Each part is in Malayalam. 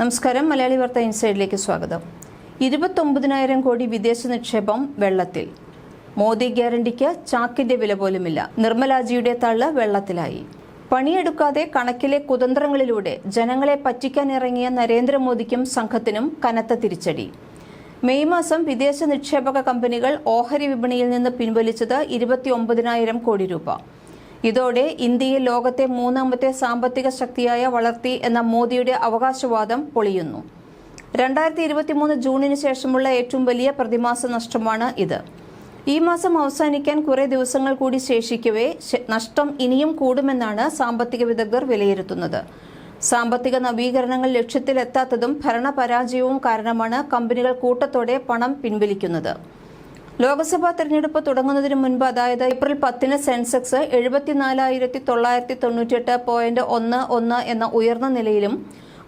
നമസ്കാരം. മലയാളി വാർത്ത ഇൻസൈഡിലേക്ക് സ്വാഗതം. ഇരുപത്തൊമ്പതിനായിരം കോടി വിദേശ നിക്ഷേപം വെള്ളത്തിൽ. മോദി ഗ്യാരണ്ടിക്ക് ചാക്കിന്റെ വില പോലുമില്ല. നിർമ്മലാജിയുടെ തള്ള് വെള്ളത്തിലായി. പണിയെടുക്കാതെ കണക്കിലെ കുതന്ത്രങ്ങളിലൂടെ ജനങ്ങളെ പറ്റിക്കാൻ പറ്റിക്കാനിറങ്ങിയ നരേന്ദ്രമോദിക്കും സംഘത്തിനും കനത്ത തിരിച്ചടി. മെയ് മാസം വിദേശ നിക്ഷേപക കമ്പനികൾ ഓഹരി വിപണിയിൽ നിന്ന് പിൻവലിച്ചത് ഇരുപത്തിയൊമ്പതിനായിരം കോടി രൂപ. ഇതോടെ ഇന്ത്യയെ ലോകത്തെ മൂന്നാമത്തെ സാമ്പത്തിക ശക്തിയായ വളർത്തി എന്ന മോദിയുടെ അവകാശവാദം പൊളിയുന്നു. രണ്ടായിരത്തി ഇരുപത്തിമൂന്ന് ജൂണിന് ശേഷമുള്ള ഏറ്റവും വലിയ പ്രതിമാസ നഷ്ടമാണ് ഇത്. ഈ മാസം അവസാനിക്കാൻ കുറേ ദിവസങ്ങൾ കൂടി ശേഷിക്കവേ നഷ്ടം ഇനിയും കൂടുമെന്നാണ് സാമ്പത്തിക വിദഗ്ധർ വിലയിരുത്തുന്നത്. സാമ്പത്തിക നവീകരണങ്ങൾ ലക്ഷ്യത്തിലെത്താത്തതും ഭരണപരാജയവും കാരണമാണ് കമ്പനികൾ കൂട്ടത്തോടെ പണം പിൻവലിക്കുന്നത്. ലോക്സഭാ തെരഞ്ഞെടുപ്പ് തുടങ്ങുന്നതിന് മുൻപ് അതായത് ഏപ്രിൽ പത്തിന് സെൻസെക്സ് എഴുപത്തിനാലായിരത്തി തൊള്ളായിരത്തി തൊണ്ണൂറ്റിയെട്ട് പോയിന്റ് ഒന്ന് ഒന്ന് എന്ന ഉയർന്ന നിലയിലും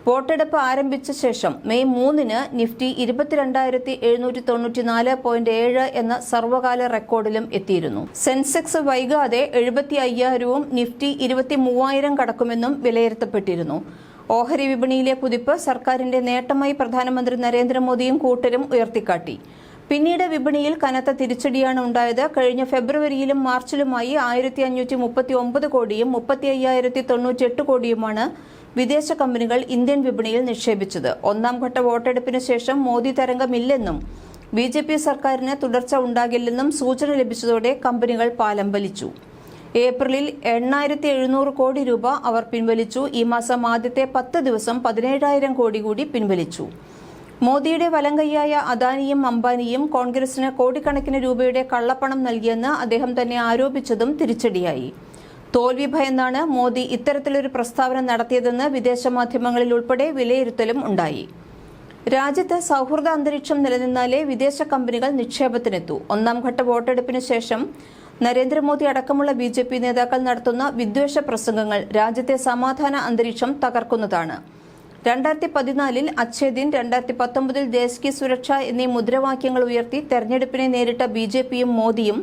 വോട്ടെടുപ്പ് ആരംഭിച്ച ശേഷം മെയ് മൂന്നിന് നിഫ്റ്റി ഇരുപത്തിരണ്ടായിരത്തി എഴുന്നൂറ്റി തൊണ്ണൂറ്റിനാല് പോയിന്റ് ഏഴ് എന്ന സർവകാല റെക്കോർഡിലും എത്തിയിരുന്നു. സെൻസെക്സ് വൈകാതെ എഴുപത്തി അയ്യായിരവും നിഫ്റ്റി ഇരുപത്തി മൂവായിരം കടക്കുമെന്നും വിലയിരുത്തപ്പെട്ടിരുന്നു. ഓഹരി വിപണിയിലെ കുതിപ്പ് സർക്കാരിന്റെ നേട്ടമായി പ്രധാനമന്ത്രി നരേന്ദ്രമോദിയും കൂട്ടരും ഉയർത്തിക്കാട്ടി. പിന്നീട് വിപണിയിൽ കനത്ത തിരിച്ചടിയാണ് ഉണ്ടായത്. കഴിഞ്ഞ ഫെബ്രുവരിയിലും മാർച്ചിലുമായി ആയിരത്തി അഞ്ഞൂറ്റി മുപ്പത്തി ഒമ്പത് കോടിയും മുപ്പത്തി അയ്യായിരത്തി തൊണ്ണൂറ്റിയെട്ട് കോടിയുമാണ് വിദേശ കമ്പനികൾ ഇന്ത്യൻ വിപണിയിൽ നിക്ഷേപിച്ചത്. ഒന്നാം ഘട്ട വോട്ടെടുപ്പിന് ശേഷം മോദി തരംഗമില്ലെന്നും ബി ജെ പി സർക്കാരിന് തുടർച്ച ഉണ്ടാകില്ലെന്നും സൂചന ലഭിച്ചതോടെ കമ്പനികൾ പാലം വലിച്ചു. ഏപ്രിലിൽ എണ്ണായിരത്തി എഴുന്നൂറ് കോടി രൂപ അവർ പിൻവലിച്ചു. ഈ മാസം ആദ്യത്തെ പത്ത് ദിവസം പതിനേഴായിരം കോടി കൂടി പിൻവലിച്ചു. മോദിയുടെ വലങ്കയ്യായ അദാനിയും അംബാനിയും കോൺഗ്രസിന് കോടിക്കണക്കിന് രൂപയുടെ കള്ളപ്പണം നൽകിയെന്ന് അദ്ദേഹം തന്നെ ആരോപിച്ചതും തിരിച്ചടിയായി. തോൽവി ഭയന്നാണ് മോദി ഇത്തരത്തിലൊരു പ്രസ്താവന നടത്തിയതെന്ന് വിദേശ മാധ്യമങ്ങളിൽ ഉൾപ്പെടെ വിലയിരുത്തലും ഉണ്ടായി. രാജ്യത്ത് സൗഹൃദ അന്തരീക്ഷം നിലനിന്നാലേ വിദേശ കമ്പനികൾ നിക്ഷേപത്തിനെത്തൂ. ഒന്നാം ഘട്ട വോട്ടെടുപ്പിന് ശേഷം നരേന്ദ്രമോദി അടക്കമുള്ള ബി നേതാക്കൾ നടത്തുന്ന വിദ്വേഷ പ്രസംഗങ്ങൾ രാജ്യത്തെ സമാധാന അന്തരീക്ഷം തകർക്കുന്നതാണ്. രണ്ടായിരത്തി പതിനാലിൽ അച്ഛേദിൻ രണ്ടായിരത്തി പത്തൊമ്പതിൽ ദേശ് കി സുരക്ഷ എന്നീ മുദ്രാവാക്യങ്ങൾ ഉയർത്തി തെരഞ്ഞെടുപ്പിനെ നേരിട്ട ബി ജെ പിയും മോദിയും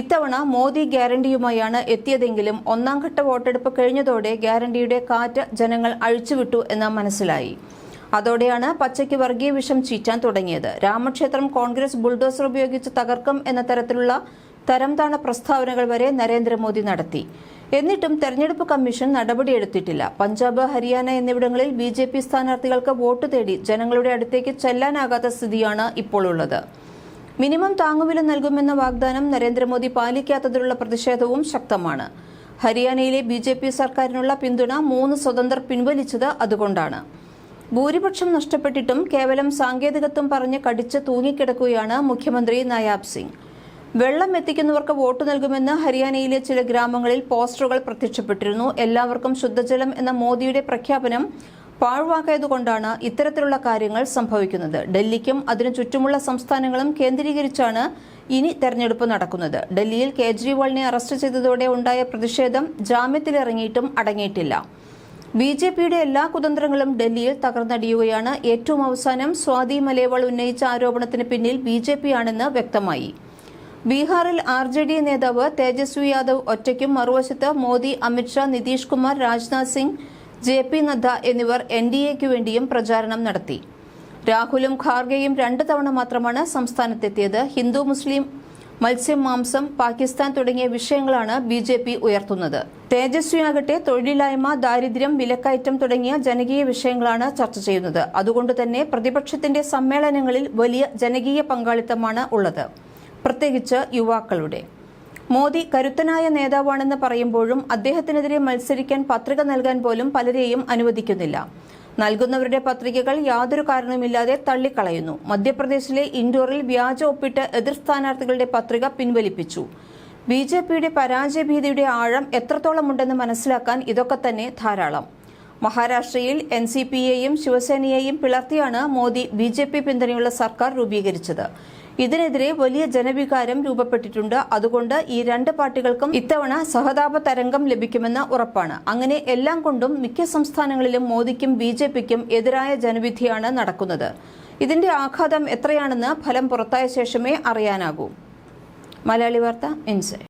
ഇത്തവണ മോദി ഗ്യാരണ്ടിയുമായാണ് എത്തിയതെങ്കിലും ഒന്നാം ഘട്ട വോട്ടെടുപ്പ് കഴിഞ്ഞതോടെ ഗ്യാരണ്ടിയുടെ കാറ്റ് ജനങ്ങൾ അഴിച്ചുവിട്ടു എന്ന് മനസ്സിലായി. അതോടെയാണ് പച്ചയ്ക്ക് വർഗീയ വിഷം ചീറ്റാൻ തുടങ്ങിയത്. രാമക്ഷേത്രം കോൺഗ്രസ് ബുൾഡോസർ ഉപയോഗിച്ച് തകർക്കും എന്ന തരത്തിലുള്ള തരംതാണ പ്രസ്താവനകൾ വരെ നരേന്ദ്രമോദി നടത്തി. എന്നിട്ടും തെരഞ്ഞെടുപ്പ് കമ്മീഷൻ നടപടിയെടുത്തിട്ടില്ല. പഞ്ചാബ് ഹരിയാന എന്നിവിടങ്ങളിൽ ബി ജെ പി സ്ഥാനാർത്ഥികൾക്ക് വോട്ട് തേടി ജനങ്ങളുടെ അടുത്തേക്ക് ചെല്ലാനാകാത്ത സ്ഥിതിയാണ് ഇപ്പോൾ ഉള്ളത്. മിനിമം താങ്ങുവില നൽകുമെന്ന വാഗ്ദാനം നരേന്ദ്രമോദി പാലിക്കാത്തതിലുള്ള പ്രതിഷേധവും ശക്തമാണ്. ഹരിയാനയിലെ ബി ജെ പി സർക്കാരിനുള്ള പിന്തുണ മൂന്ന് സ്വതന്ത്രർ പിൻവലിച്ചത് അതുകൊണ്ടാണ്. ഭൂരിപക്ഷം നഷ്ടപ്പെട്ടിട്ടും കേവലം സാങ്കേതികത്വം പറഞ്ഞ് കടിച്ച് തൂങ്ങിക്കിടക്കുകയാണ് മുഖ്യമന്ത്രി നയാബ് സിംഗ്. വെള്ളം എത്തിക്കുന്നവർക്ക് വോട്ട് നൽകുമെന്ന് ഹരിയാനയിലെ ചില ഗ്രാമങ്ങളിൽ പോസ്റ്ററുകൾ പ്രത്യക്ഷപ്പെട്ടിരുന്നു. എല്ലാവർക്കും ശുദ്ധജലം എന്ന മോദിയുടെ പ്രഖ്യാപനം പാഴ്വാക്കായതുകൊണ്ടാണ് ഇത്തരത്തിലുള്ള കാര്യങ്ങൾ സംഭവിക്കുന്നത്. ഡൽഹിക്കും അതിനു ചുറ്റുമുള്ള സംസ്ഥാനങ്ങളും കേന്ദ്രീകരിച്ചാണ് ഇനി തെരഞ്ഞെടുപ്പ് നടക്കുന്നത്. ഡൽഹിയിൽ കേജ്രിവാളിനെ അറസ്റ്റ് ചെയ്തതോടെ ഉണ്ടായ പ്രതിഷേധം ജാമ്യത്തിലിറങ്ങിയിട്ടും അടങ്ങിയിട്ടില്ല. ബി ജെ പിയുടെ എല്ലാ കുതന്ത്രങ്ങളും ഡൽഹിയിൽ തകർന്നടിയുകയാണ്. ഏറ്റവും അവസാനം സ്വാതി മലേവാൾ ഉന്നയിച്ച ആരോപണത്തിന് പിന്നിൽ ബി ജെ പി ആണെന്ന് വ്യക്തമായി. ബീഹാറിൽ ആർ ജെ ഡി നേതാവ് തേജസ്വി യാദവ് ഒറ്റയ്ക്കും മറുവശത്ത് മോദി അമിത്ഷാ നിതീഷ് കുമാർ രാജ്നാഥ് സിംഗ് ജെ പി നദ്ദ എന്നിവർ എൻ ഡി എക്ക് വേണ്ടിയും പ്രചാരണം നടത്തി. രാഹുലും ഖാർഗെയും രണ്ട് തവണ മാത്രമാണ് സംസ്ഥാനത്തെത്തിയത്. ഹിന്ദു മുസ്ലിം മത്സ്യം മാംസം പാകിസ്ഥാൻ തുടങ്ങിയ വിഷയങ്ങളാണ് ബി ജെ പി ഉയർത്തുന്നത്. തേജസ്വിയാകട്ടെ തൊഴിലില്ലായ്മ ദാരിദ്ര്യം വിലക്കയറ്റം തുടങ്ങിയ ജനകീയ വിഷയങ്ങളാണ് ചർച്ച ചെയ്യുന്നത്. അതുകൊണ്ട് തന്നെ പ്രതിപക്ഷത്തിന്റെ സമ്മേളനങ്ങളിൽ വലിയ ജനകീയ പങ്കാളിത്തമാണ് ഉള്ളത്. പ്രത്യേകിച്ച് യുവാക്കളുടെ. മോദി കരുത്തനായ നേതാവാണെന്ന് പറയുമ്പോഴും അദ്ദേഹത്തിനെതിരെ മത്സരിക്കാൻ പത്രിക നൽകാൻ പോലും പലരെയും അനുവദിക്കുന്നില്ല. നൽകുന്നവരുടെ പത്രികകൾ യാതൊരു കാരണവുമില്ലാതെ തള്ളിക്കളയുന്നു. മധ്യപ്രദേശിലെ ഇൻഡോറിൽ വ്യാജ ഒപ്പിട്ട് എതിർ സ്ഥാനാർത്ഥികളുടെ പത്രിക പിൻവലിപ്പിച്ചു. ബി ജെ പിയുടെ പരാജയഭീതിയുടെ ആഴം എത്രത്തോളമുണ്ടെന്ന് മനസ്സിലാക്കാൻ ഇതൊക്കെ തന്നെ ധാരാളം. മഹാരാഷ്ട്രയിൽ എൻ സി പിയെയും ശിവസേനയെയും പിളർത്തിയാണ് മോദി ബി ജെ പി പിന്തുണയുള്ള സർക്കാർ രൂപീകരിച്ചത്. ഇതിനെതിരെ വലിയ ജനവികാരം രൂപപ്പെട്ടിട്ടുണ്ട്. അതുകൊണ്ട് ഈ രണ്ട് പാർട്ടികൾക്കും ഇത്തവണ സഹതാപ തരംഗം ലഭിക്കുമെന്ന് ഉറപ്പാണ്. അങ്ങനെ എല്ലാം കൊണ്ടും മിക്ക സംസ്ഥാനങ്ങളിലും മോദിക്കും ബി ജെ പിക്കും എതിരായ ജനവിധിയാണ് നടക്കുന്നത്. ഇതിന്റെ ആഘാതം എത്രയാണെന്ന് ഫലം പുറത്തായ ശേഷമേ അറിയാനാകൂ. മലയാളി വാർത്ത ഇൻസൈഡ്